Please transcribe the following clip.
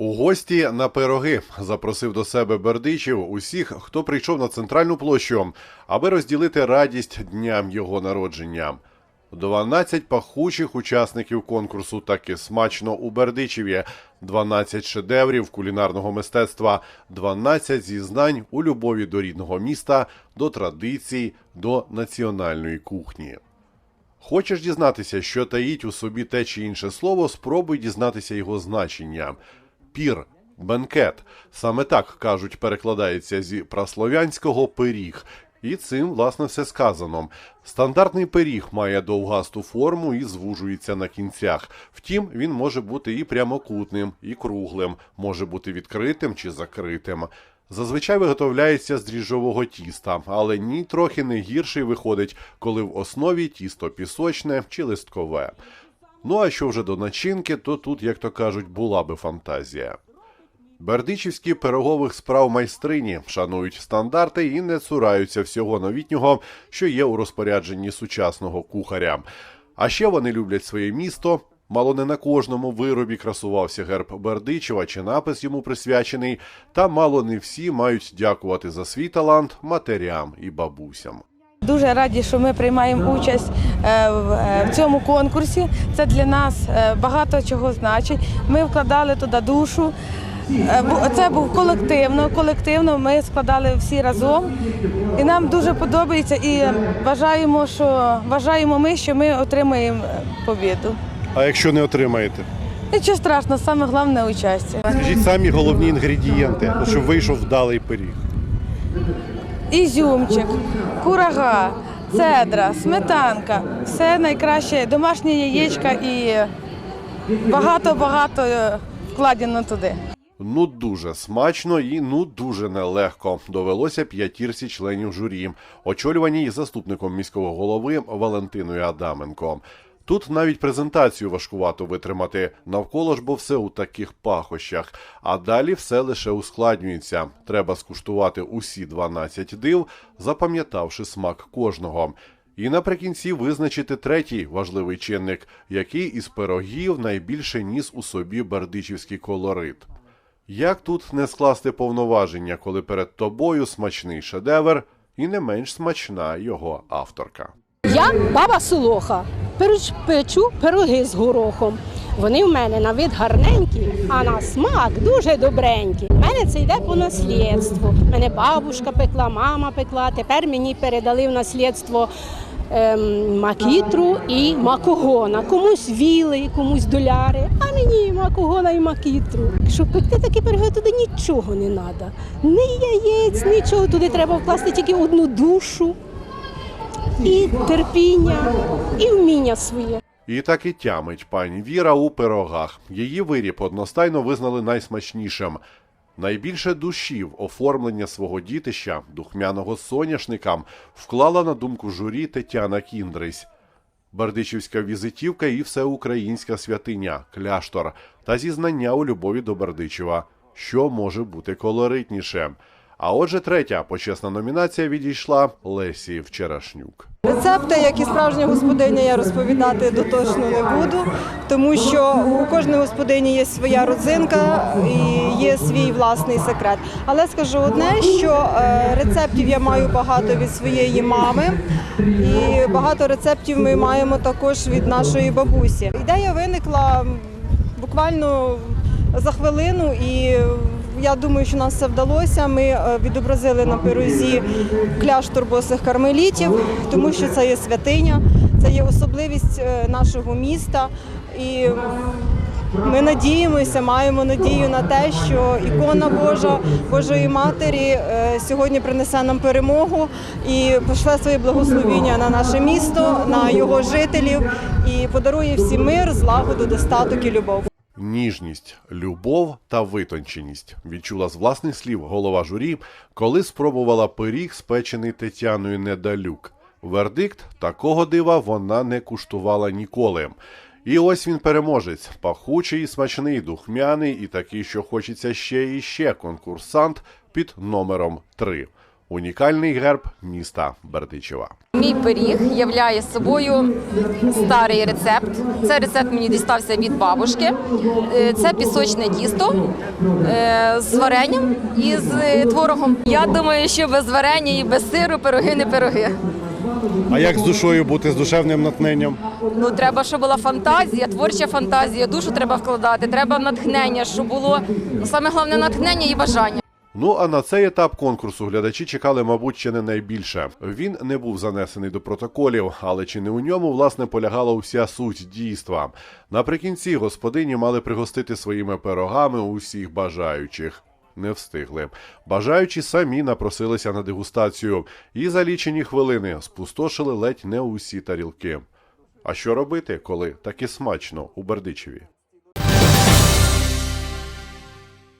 У гості на пироги запросив до себе Бердичів усіх, хто прийшов на центральну площу, аби розділити радість дням його народження. 12 пахучих учасників конкурсу таки смачно у Бердичеві, 12 шедеврів кулінарного мистецтва, 12 зізнань у любові до рідного міста, до традицій, до національної кухні. Хочеш дізнатися, що таїть у собі те чи інше слово, спробуй дізнатися його значення. Пір, бенкет. Саме так кажуть, перекладається зі праслов'янського пиріг. І цим, власне, все сказано. Стандартний пиріг має довгасту форму і звужується на кінцях. Втім, він може бути і прямокутним, і круглим, може бути відкритим чи закритим. Зазвичай виготовляється з дріжджового тіста, але ні трохи не гірший виходить, коли в основі тісто пісочне чи листкове. Ну а що вже до начинки, то тут, як то кажуть, була би фантазія. Бердичівські пирогових справ майстрині шанують стандарти і не цураються всього новітнього, що є у розпорядженні сучасного кухаря. А ще вони люблять своє місто. Мало не на кожному виробі красувався герб Бердичева чи напис йому присвячений, та мало не всі мають дякувати за свій талант матерям і бабусям. Дуже раді, що ми приймаємо участь е, в е, цьому конкурсі. Це для нас е, багато чого значить. Ми вкладали туди душу. Це був колективно. Колективно ми складали всі разом. І нам дуже подобається і вважаємо, що вважаємо ми, що ми отримаємо побіду. А якщо не отримаєте, Нічого страшного, саме головне участь. скажіть самі головні інгредієнти, щоб вийшов вдалий пиріг. Ізюмчик, курага, цедра, сметанка, все найкраще, домашнє яєчка і багато-багато е, вкладено туди. Ну дуже смачно і ну дуже нелегко. Довелося п'ятірці членів журі, очолюваній заступником міського голови Валентиною Адаменко. Тут навіть презентацію важкувато витримати навколо ж, бо все у таких пахощах. А далі все лише ускладнюється. Треба скуштувати усі 12 див, запам'ятавши смак кожного. І наприкінці визначити третій важливий чинник, який із пирогів найбільше ніс у собі бердичівський колорит. Як тут не скласти повноваження, коли перед тобою смачний шедевр і не менш смачна його авторка? Я баба Солоха. Печу пироги з горохом. Вони в мене на вид гарненькі, а на смак дуже добренькі. У мене це йде по наслідству. Мене бабушка пекла, мама пекла. Тепер мені передали в наслідство ем, макітру і макогона. Комусь віли, комусь доляри, а мені макогона і макітру. Щоб пекти такі пироги, туди нічого не треба. Ні яєць, нічого. Туди треба вкласти тільки одну душу і терпіння, і вміння своє. І так і тямить пані Віра у пирогах. Її виріб одностайно визнали найсмачнішим. Найбільше душі в оформлення свого дітища, духмяного соняшника, вклала на думку журі Тетяна Кіндрись. Бердичівська візитівка і всеукраїнська святиня, кляштор та зізнання у любові до Бердичева. Що може бути колоритніше? А отже, третя почесна номінація відійшла Лесі Вчерашнюк. Рецепти, як і справжня господиня, я розповідати дотошно не буду, тому що у кожної господині є своя родзинка і є свій власний секрет. Але скажу одне, що е, рецептів я маю багато від своєї мами, і багато рецептів ми маємо також від нашої бабусі. Ідея виникла буквально за хвилину і. Я думаю, що нам все вдалося. Ми е, відобразили на пирозі кляштор босих кармелітів, тому що це є святиня, це є особливість е, нашого міста. І ми надіємося, маємо надію на те, що ікона Божа Божої Матері е, сьогодні принесе нам перемогу і пошле своє благословіння на наше місто, на його жителів і подарує всім мир, злагоду, достаток і любов. Ніжність, любов та витонченість відчула з власних слів голова журі, коли спробувала пиріг, спечений Тетяною Недалюк. Вердикт такого дива вона не куштувала ніколи. І ось він переможець, пахучий, смачний, духмяний і такий, що хочеться ще і ще конкурсант під номером 3. Унікальний герб міста Бердичева. Мій пиріг являє собою старий рецепт. Цей рецепт мені дістався від бабушки. Е, Це пісочне тісто е, з варенням і з е, творогом. Я думаю, що без варення і без сиру пироги не пироги. А як з душою бути з душевним натхненням? Ну треба, щоб була фантазія, творча фантазія, душу треба вкладати, треба натхнення, щоб було ну, саме головне натхнення і бажання. Ну а на цей етап конкурсу глядачі чекали, мабуть, ще не найбільше. Він не був занесений до протоколів, але чи не у ньому власне полягала вся суть дійства. Наприкінці господині мали пригостити своїми пирогами усіх бажаючих. Не встигли. Бажаючі самі напросилися на дегустацію і за лічені хвилини спустошили ледь не усі тарілки. А що робити, коли таки смачно у Бердичеві?